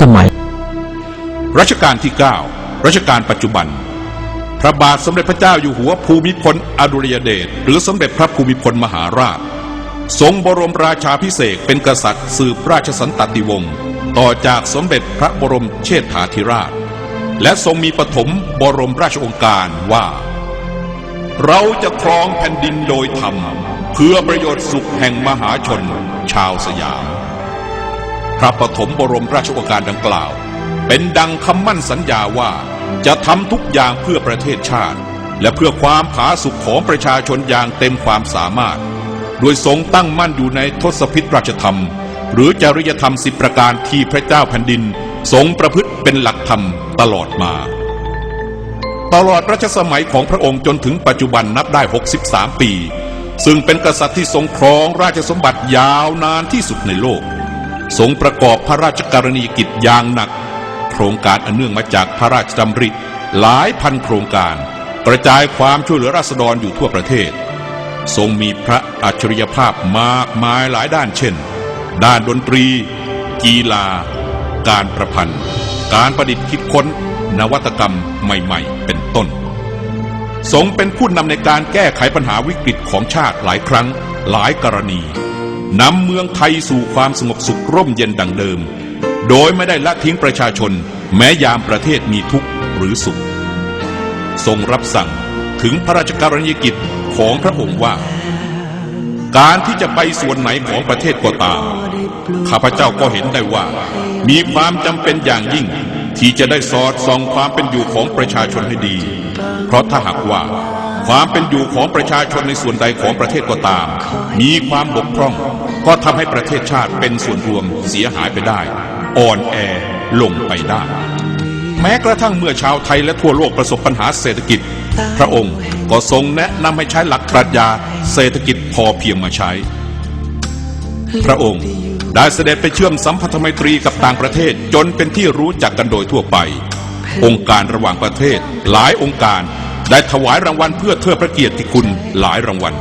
สมัย รัชกาลที่ 9 รัชกาลปัจจุบัน พระบาทสมเด็จพระเจ้าอยู่หัวภูมิพลอดุลยเดชหรือสมเด็จพระภูมิพลมหาราช ทรงบรมราชาพิเศษเป็นกษัตริย์สืบราชสันตติวงศ์ต่อจากสมเด็จพระบรมเชษฐาธิราช และทรงมีปฐมบรมราชองการว่า เราจะครองแผ่นดินโดยธรรมเพื่อประโยชน์สุขแห่งมหาชนชาวสยาม พระปฐมบรมราชโองการดังกล่าว เป็นดังคำมั่นสัญญาว่าจะทำทุกอย่างเพื่อประเทศชาติ และเพื่อความผาสุกของประชาชนอย่างเต็มความสามารถ โดยทรงตั้งมั่นอยู่ในทศพิธราชธรรม หรือจริยธรรมสิบประการที่พระเจ้าแผ่นดิน ทรงประพฤติเป็นหลักธรรมตลอดมา ตลอดรัชสมัยของพระองค์จนถึงปัจจุบันนับได้ 63 ปี ซึ่งเป็นกษัตริย์ที่ทรงครองราชสมบัติยาวนานที่สุดในโลก ทรงประกอบพระราชกรณียกิจอย่างหนัก โครงการอันเนื่องมาจากพระราชดำริหลายพันโครงการ กระจายความช่วยเหลือราษฎรอยู่ทั่วประเทศ ทรงมีพระอัจฉริยภาพมากมายหลายด้านเช่น ด้านดนตรี กีฬา การประพันธ์ การประดิษฐ์คิดค้น นวัตกรรมใหม่ๆ เป็นต้น ทรงเป็นผู้นำในการแก้ไขปัญหาวิกฤตของชาติหลายครั้งหลายกรณี นำเมืองไทยสู่ความสงบสุขร่มเย็นดังเดิม โดยไม่ได้ละทิ้งประชาชน แม้ยามประเทศมีทุกข์หรือสุข ทรงรับสั่งถึงพระราชกรณียกิจของพระองค์ว่า การที่จะไปส่วนไหนของประเทศก็ตาม ข้าพเจ้าก็เห็นได้ว่า มีความจำเป็นอย่างยิ่ง ที่จะได้สอดส่องความเป็นอยู่ของประชาชนให้ดี เพราะถ้าหากว่า ความเป็นอยู่ของประชาชนในส่วนใดของประเทศก็ตาม มีความบกพร่อง ก็ทำให้ประเทศชาติเป็นส่วนรวมเสียหายไปได้ อ่อนแอลงไปได้ แม้กระทั่งเมื่อชาวไทยและทั่วโลกประสบปัญหาเศรษฐกิจ พระองค์ก็ทรงแนะนำให้ใช้หลักปรัชญาเศรษฐกิจพอเพียงมาใช้ พระองค์ได้เสด็จไปเชื่อมสัมพันธไมตรีกับต่างประเทศจนเป็นที่รู้จักกันโดยทั่วไป องค์การระหว่างประเทศหลายองค์การ ได้ถวายรางวัลเพื่อเทิดพระเกียรติคุณหลายรางวัล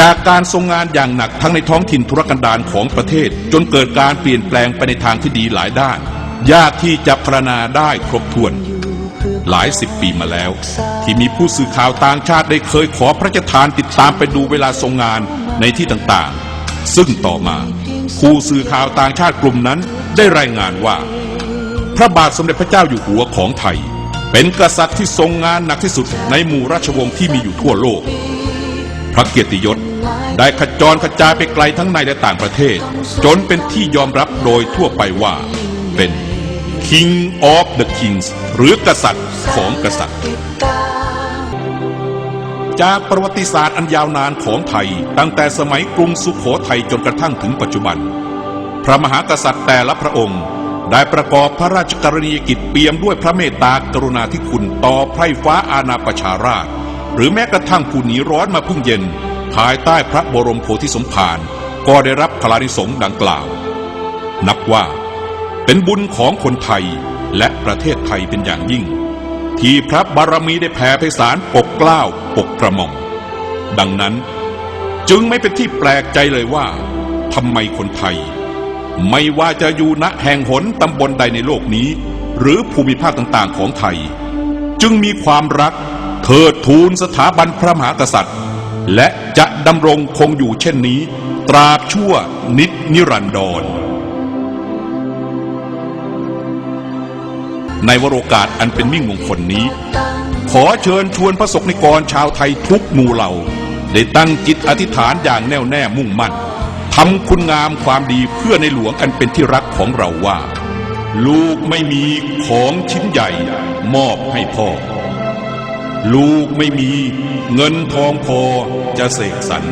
จากการทรงงานอย่างหนักทั้งในท้องถิ่นธุรกันดารของประเทศ จนเกิดการเปลี่ยนแปลงไปในทางที่ดีหลายด้าน ยากที่จะพรณนาได้ครบถ้วน หลายสิบปีมาแล้ว ที่มีผู้สื่อข่าวต่างชาติได้เคยขอพระราชทานติดตามไปดูเวลาทรงงานในที่ต่างๆ ซึ่งต่อมาผู้สื่อข่าวต่างชาติกลุ่มนั้นได้รายงานว่า พระบาทสมเด็จพระเจ้าอยู่หัวของไทย เป็นกษัตริย์ที่ทรงงานหนักที่สุดในหมู่ราชวงศ์ที่มีอยู่ทั่วโลก พระเกียรติยศได้ขจรกระจายไปไกลทั้งในและต่างประเทศ จนเป็นที่ยอมรับโดยทั่วไปว่า เป็น King of the Kings หรือกษัตริย์ของกษัตริย์ จากประวัติศาสตร์อันยาวนานของไทย ตั้งแต่สมัยกรุงสุขโขทัยจนกระทั่งถึงปัจจุบัน พระมหากษัตริย์แต่ละพระองค์ ได้ประกอบพระราชกรณียกิจเปี่ยมด้วยพระเมตตากรุณาธิคุณต่อไพร่ฟ้าอาณาประชาราช หรือแม้กระทั่งผู้หนีร้อนมาพึ่งเย็น ภายใต้พระบรมโพธิสมภารก็ได้รับพลานิสงส์ดังกล่าว นับว่า เป็นบุญของคนไทยและประเทศไทยเป็นอย่างยิ่ง ที่พระบารมีได้แผ่ไพศาลปกเกล้าปกกระหม่อมดังนั้นจึงไม่เป็นที่แปลกใจเลยว่าทำไมคนไทย ไม่ว่าจะอยู่ณแห่งหนตำบลใดในโลกนี้ หรือภูมิภาคต่างๆของไทย จึงมีความรักเทิดทูนสถาบันพระมหากษัตริย์ และจะดำรงคงอยู่เช่นนี้ ตราบชั่วนิจนิรันดร ในวโรกาสอันเป็นมิ่งมงคลนี้ ขอเชิญชวนพระสงฆ์นิกรชาวไทยทุกหมู่เหล่า ได้ตั้งจิตอธิษฐานอย่างแน่วแน่มุ่งมั่น ทำคุณงามความดีเพื่อในหลวงอันเป็นที่รักของเราว่า ลูกไม่มีของชิ้นใหญ่ มอบให้พ่อ ลูกไม่มีเงินทองพอจะเสกสรร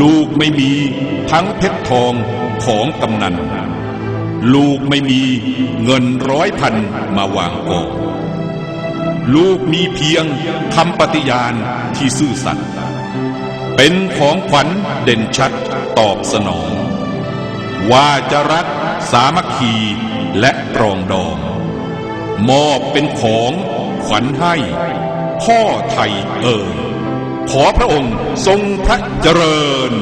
ลูกไม่มีทั้งเพชรทองของกำนัน ลูกไม่มีเงินร้อยพันมาวางกองลูกมีเพียงคำปฏิญาณที่ซื่อสัตย์เป็นของขวัญเด่นชัด ตอบสนอง ว่าจะรักสามัคคีและปรองดอง มอบเป็นของขวัญให้ พ่อไทยเอ่ยขอพระองค์ทรงพระเจริญ